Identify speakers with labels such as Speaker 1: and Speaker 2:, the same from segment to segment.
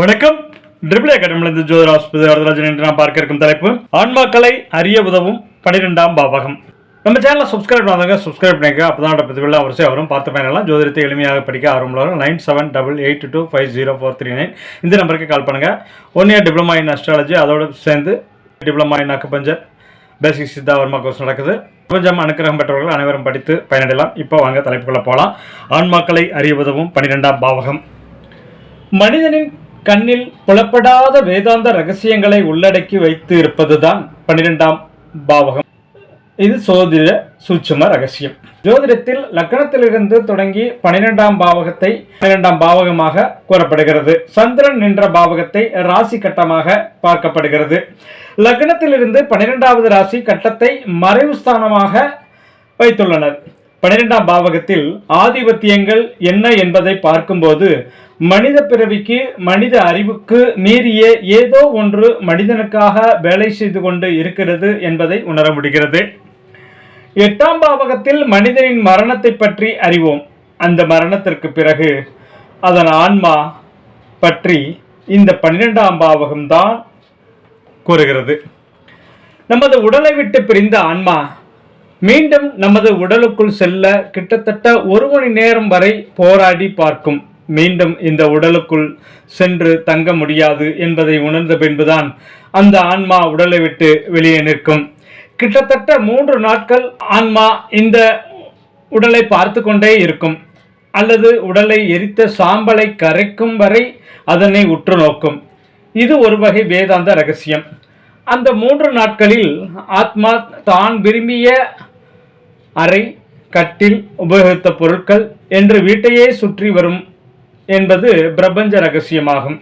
Speaker 1: வணக்கம். ட்ரிபிள் அகாடமிலிருந்து ஜோதிர வரதராஜன் என்று நாம் பார்க்க இருக்கும் தலைப்பு ஆன்மாக்களை அறிய உதவும் பனிரெண்டாம் பாவகம். நம்ம சேனலை சப்ஸ்கிரைப் பண்ணாதவங்க சப்ஸ்கிரைப் பண்ணிக்க அப்போ தான் பதிவுள்ள அவசியம் வரும் பார்த்து பயனெல்லாம் ஜோதிடத்தை எளிமையாக படிக்க ஆரம்பம் nine seven double eight two five zero four three nine. இந்த நம்பருக்கு கால் பண்ணுங்கள் one year diploma in astrology அதோடு சேர்ந்து diploma in acupuncture basic Siddha Varma course நடக்குது. பிரபஞ்சம் அனுக்கிரகம் பெற்றவர்கள் அனைவரும் படித்து பயனடையலாம். இப்போ வாங்க தலைப்புக்குள்ளே போகலாம் ஆன்மாக்களை அறிய உதவும் பன்னிரெண்டாம் பாவகம். மனிதனின் கண்ணில் புலப்படாத வேதாந்த ரகசியங்களை உள்ளடக்கி வைத்து இருப்பதுதான் பன்னிரெண்டாம் பாவகம். இது சோதிட சூட்சும ரகசியம். ஜோதிடத்தில் லக்னத்திலிருந்து தொடங்கி பனிரெண்டாம் பாவகத்தை பன்னிரெண்டாம் பாவகமாக கூறப்படுகிறது. சந்திரன் நின்ற பாவகத்தை ராசி கட்டமாக பார்க்கப்படுகிறது. லக்னத்திலிருந்து பனிரெண்டாவது ராசி கட்டத்தை மறைவு ஸ்தானமாக வைத்துள்ளனர். பனிரெண்டாம் பாவகத்தில் ஆதிபத்தியங்கள் என்ன என்பதை பார்க்கும்போது மனித பிறவிக்கு மனித அறிவுக்கு மீறிய ஏதோ ஒன்று மனிதனுக்காக வேலை செய்து கொண்டு இருக்கிறது என்பதை உணர முடிகிறது. எட்டாம் பாவகத்தில் மனிதனின் மரணத்தை பற்றி அறிவோம். அந்த மரணத்திற்கு பிறகு அதன் ஆன்மா பற்றி இந்த பன்னிரெண்டாம் பாவகம்தான் கூறுகிறது. நமது உடலை விட்டு பிரிந்த ஆன்மா மீண்டும் நமது உடலுக்குள் செல்ல கிட்டத்தட்ட ஒரு மணி நேரம் வரை போராடி பார்க்கும். மீண்டும் இந்த உடலுக்குள் சென்று தங்க முடியாது என்பதை உணர்ந்த பின்புதான் அந்த ஆன்மா உடலை விட்டு வெளியே நிற்கும். கிட்டத்தட்ட மூன்று நாட்கள் ஆன்மா இந்த உடலை பார்த்து கொண்டே இருக்கும். அல்லது உடலை எரித்த சாம்பலை கரைக்கும் வரை அதனை உற்று நோக்கும். இது ஒரு வகை வேதாந்த ரகசியம். அந்த மூன்று நாட்களில் ஆத்மா தான் விரும்பிய அறை கட்டில் உபயோகித்த பொருட்கள் என்று வீட்டையே சுற்றி வரும் என்பது பிரபஞ்ச ரகசியமாகும்.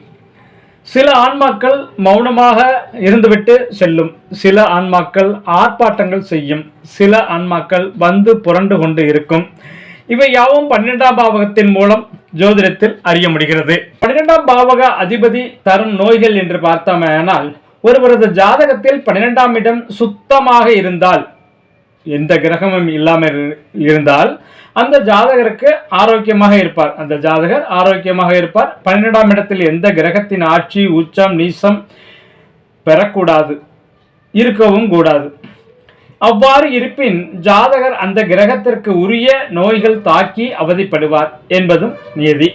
Speaker 1: சில ஆன்மாக்கள் மௌனமாக இருந்துவிட்டு செல்லும். சில ஆன்மாக்கள் ஆர்ப்பாட்டங்கள் செய்யும். சில ஆன்மாக்கள் வந்து புரண்டு கொண்டு இருக்கும். இவை யாவும் பன்னிரெண்டாம் பாவகத்தின் மூலம் ஜோதிடத்தில் அறிய முடிகிறது. பன்னிரெண்டாம் பாவக அதிபதி தரும் நோய்கள் என்று பார்த்தோமேனால் ஒருவரது ஜாதகத்தில் பன்னிரெண்டாம் இடம் சுத்தமாக இருந்தால் எந்த கிரகமும் இல்லாமல் இரு- இருந்தால் அந்த ஜாதகருக்கு ஆரோக்கியமாக இருப்பார். அந்த ஜாதகர் ஆரோக்கியமாக இருப்பார். பன்னிரெண்டாம் இடத்தில் எந்த கிரகத்தின் ஆட்சி உச்சம் நீசம் பெறக்கூடாது. இருக்கவும் கூடாது. அவ்வாறு இருப்பின் ஜாதகர் அந்த கிரகத்திற்கு உரிய நோய்கள் தாக்கி அவதிப்படுவார் என்பதும் நியதி.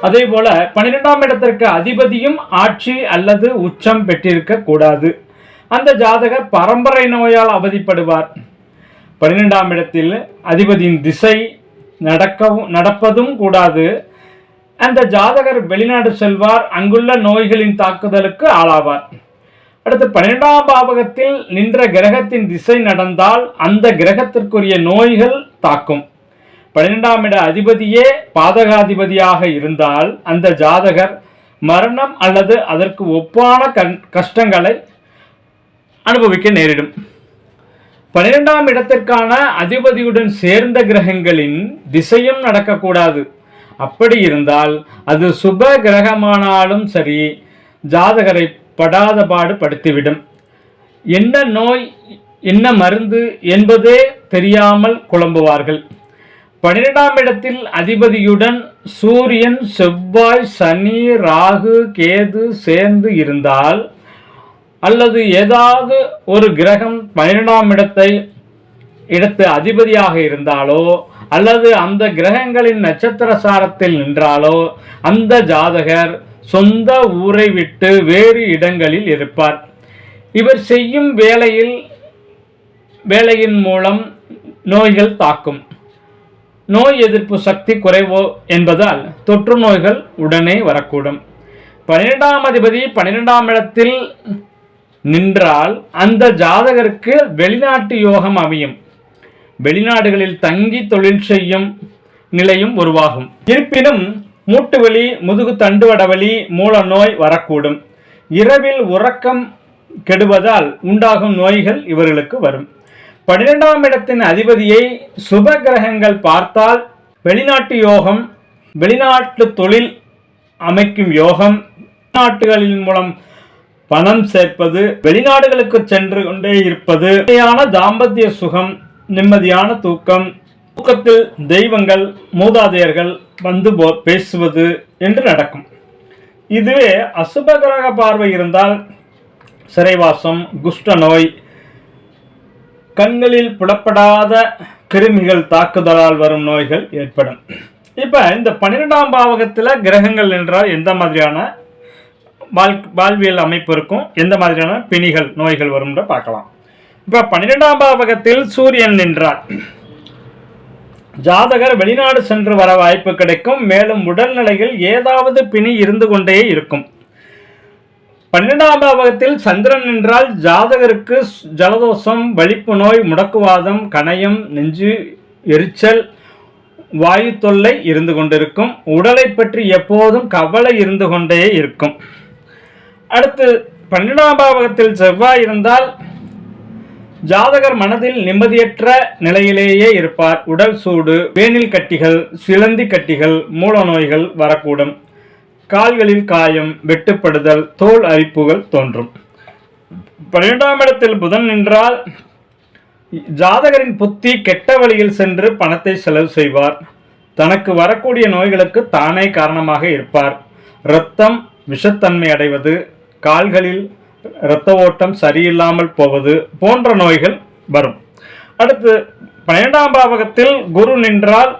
Speaker 1: அதே போல பன்னிரெண்டாம் இடத்திற்கு அதிபதியும் ஆட்சி அல்லது உச்சம் பெற்றிருக்க கூடாது அந்த ஜாதகர் பரம்பரை நோயால் அவதிப்படுவார். பன்னிரெண்டாம் இடத்தில் அதிபதியின் திசை நடக்கவும் நடப்பதும் கூடாது. அந்த ஜாதகர் வெளிநாடு செல்வார் அங்குள்ள நோய்களின் தாக்குதலுக்கு ஆளாவார். அடுத்து பன்னிரெண்டாம் பாவகத்தில் நின்ற கிரகத்தின் திசை நடந்தால் அந்த கிரகத்திற்குரிய நோய்கள் தாக்கும். பன்னிரெண்டாம் இட அதிபதியே பாதகாதிபதியாக இருந்தால் அந்த ஜாதகர் மரணம் அல்லது அதற்கு ஒப்பான கண் கஷ்டங்களை அனுபவிக்க நேரிடும். பன்னிரெண்டாம் இடத்திற்கான அதிபதியுடன் சேர்ந்த கிரகங்களின் திசையும் நடக்கக்கூடாது. அப்படி இருந்தால் அது சுப கிரகமானாலும் சரி ஜாதகரை படாத பாடு படுத்திவிடும். என்ன நோய் என்ன மருந்து என்பதே தெரியாமல் குழம்புவார்கள். பன்னிரெண்டாம் இடத்தில் அதிபதியுடன் சூரியன் செவ்வாய் சனி ராகு கேது சேர்ந்து இருந்தால் அல்லது ஏதாவது ஒரு கிரகம் பன்னிரெண்டாம் இடத்தை இடத்து அதிபதியாக இருந்தாலோ அல்லது அந்த கிரகங்களின் நட்சத்திர சாரத்தில் நின்றாலோ அந்த ஜாதகர் சொந்த ஊரை விட்டு வேறு இடங்களில் இருப்பார். இவர் செய்யும் வேலையில் வேலையின் மூலம் நோய்கள் தாக்கும். நோய் எதிர்ப்பு சக்தி குறைவோ என்பதால் தொற்று நோய்கள் உடனே வரக்கூடும். பன்னிரெண்டாம் அதிபதி பன்னிரெண்டாம் இடத்தில் நின்றால் அந்த ஜாதகருக்கு வெளிநாட்டு யோகம் அமையும். வெளிநாடுகளில் தங்கி தொழில் செய்யும் நிலையும் உருவாகும். இருப்பினும் மூட்டு வலி முதுகு தண்டுவட வலி மூல நோய் வரக்கூடும். இரவில் உறக்கம் கெடுவதால் உண்டாகும் நோய்கள் இவர்களுக்கு வரும். பன்னிரெண்டாம் இடத்தின் அதிபதியை சுப கிரகங்கள் பார்த்தால் வெளிநாட்டு யோகம் வெளிநாட்டு தொழில் அமைக்கும் யோகம் நாட்டுகளின் மூலம் பணம் சேர்ப்பது வெளிநாடுகளுக்கு சென்று கொண்டே இருப்பது தாம்பத்திய சுகம் நிம்மதியான தூக்கம் தூக்கத்தில் தெய்வங்கள் மூதாதையர்கள் வந்து போ- பேசுவது என்று நடக்கும். இதுவே அசுபகிரக பார்வை இருந்தால் சிறைவாசம் குஷ்ட நோய் கண்களில் புலப்படாத கிருமிகள் தாக்குதலால் வரும் நோய்கள் ஏற்படும். இப்போ இந்த பன்னிரெண்டாம் பாவகத்தில் கிரகங்கள் என்றால் எந்த மாதிரியான வாழ் வாழ்வியல் அமைப்பு இருக்கும். எந்த மாதிரியான பிணிகள் நோய்கள் வரும்ன்ற பார்க்கலாம். இப்போ பன்னிரெண்டாம் பாவகத்தில் சூரியன் நின்றார். ஜாதகர் வெளிநாடு சென்று வர வாய்ப்பு கிடைக்கும். மேலும் உடல்நிலையில் ஏதாவது பிணி இருந்து கொண்டே இருக்கும். பன்னிரெண்டாம் பாவகத்தில் சந்திரன் என்றால் ஜாதகருக்கு ஜலதோஷம் வலிப்பு நோய் முடக்குவாதம் கணையம் நெஞ்சு எரிச்சல் வாயு தொல்லை இருந்து கொண்டிருக்கும். உடலை பற்றி எப்போதும் கவலை இருந்து கொண்டே இருக்கும். அடுத்து பன்னெண்டாம் பாவகத்தில் செவ்வாய் இருந்தால் ஜாதகர் மனதில் நிம்மதியற்ற நிலையிலேயே இருப்பார். உடல் சூடு வேனில் கட்டிகள் சிலந்தி கட்டிகள் மூல நோய்கள் வரக்கூடும். கால்களில் காயம் வெட்டுப்படுதல் தோல் அரிப்புகள் தோன்றும். பன்னிரெண்டாம் இடத்தில் புதன் நின்றால் ஜாதகரின் புத்தி கெட்ட வழியில் சென்று பணத்தை செலவு செய்வார். தனக்கு வரக்கூடிய நோய்களுக்கு தானே காரணமாக இருப்பார். இரத்தம் விஷத்தன்மை அடைவது கால்களில் இரத்த ஓட்டம் சரியில்லாமல் போவது போன்ற நோய்கள் வரும். அடுத்து பன்னிரெண்டாம் பாவகத்தில் குரு நின்றால்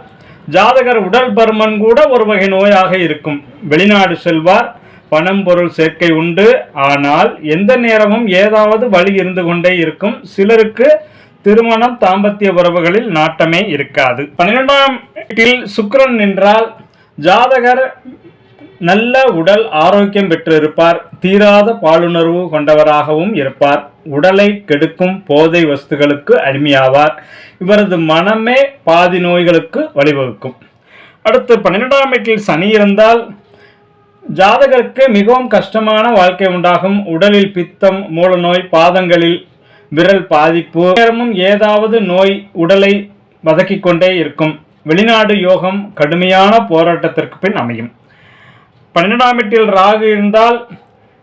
Speaker 1: ஜாதகர் உடல் பருமன் கூட ஒரு வகை நோயாக இருக்கும். வெளிநாடு செல்வார் பணம் பொருள் சேர்க்கை உண்டு. ஆனால் எந்த நேரமும் ஏதாவது வழி இருந்து கொண்டே இருக்கும். சிலருக்கு திருமணம் தாம்பத்திய உறவுகளில் நாட்டமே இருக்காது. பன்னிரெண்டாம் வீட்டில் சுக்கரன் நின்றால் ஜாதகர் நல்ல உடல் ஆரோக்கியம் பெற்றிருப்பார். தீராத பாலுணர்வு கொண்டவராகவும் இருப்பார். உடலை கெடுக்கும் போதை வஸ்துகளுக்கு அடிமையாவார். இவரது மனமே பாதி நோய்களுக்கு வழிவகுக்கும். அடுத்து பன்னிரெண்டாம் வீட்டில் சனி இருந்தால் ஜாதகருக்கு மிகவும் கஷ்டமான வாழ்க்கை உண்டாகும். உடலில் பித்தம் மூலநோய் பாதங்களில் விரல் பாதிப்பு நேரமும் ஏதாவது நோய் உடலை வதக்கிக் கொண்டே இருக்கும். வெளிநாடு யோகம் கடுமையான போராட்டத்திற்கு பின் அமையும். பன்னிரெண்டாம் வீட்டில் ராகு இருந்தால்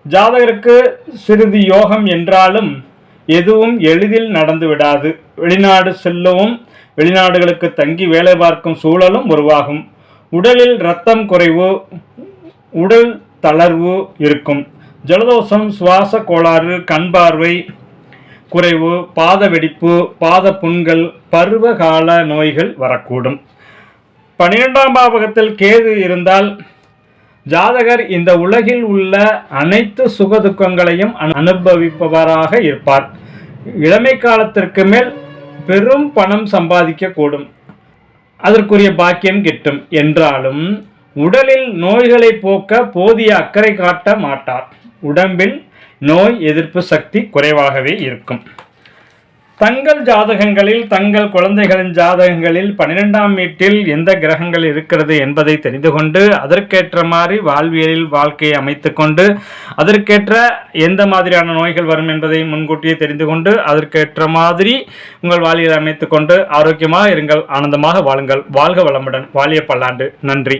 Speaker 1: ஜாதகருக்கு சிறிது யோகம் என்றாலும் எதுவும் எளிதில் நடந்து விடாது. வெளிநாடு செல்லவும் வெளிநாடுகளுக்கு தங்கி வேலை பார்க்கும் சூழலும் உருவாகும். உடலில் இரத்தம் குறைவு உடல் தளர்வு இருக்கும். ஜலதோஷம் சுவாச கோளாறு கண் பார்வை குறைவு பாத வெடிப்பு பாத புண்கள் பருவகால நோய்கள் வரக்கூடும். பன்னிரெண்டாம் பாவகத்தில் கேது இருந்தால் ஜாதகர் இந்த உலகில் உள்ள அனைத்து சுகதுக்கங்களையும் அனுபவிப்பவராக இருப்பார். இளமை காலத்திற்கு மேல் பெரும் பணம் சம்பாதிக்கக்கூடும். அதற்குரிய பாக்கியம் கிட்டும். என்றாலும் உடலில் நோய்களை போக்க போதிய அக்கறை காட்ட மாட்டார். உடம்பில் நோய் எதிர்ப்பு சக்தி குறைவாகவே இருக்கும். தங்கள் ஜாதகங்களில் தங்கள் குழந்தைகளின் ஜாதகங்களில் பன்னிரெண்டாம் வீட்டில் எந்த கிரகங்கள் இருக்கிறது என்பதை தெரிந்து கொண்டு அதற்கேற்ற மாதிரி வாழ்வியலில் வாழ்க்கையை அமைத்து கொண்டு அதற்கேற்ற எந்த மாதிரியான நோய்கள் வரும் என்பதை முன்கூட்டியே தெரிந்து கொண்டு அதற்கேற்ற மாதிரி உங்கள் வாழ்வியல் அமைத்து கொண்டு ஆரோக்கியமாக இருங்கள் ஆனந்தமாக வாழுங்கள். வாழ்க வளமுடன். வாழிய பல்லாண்டு. நன்றி.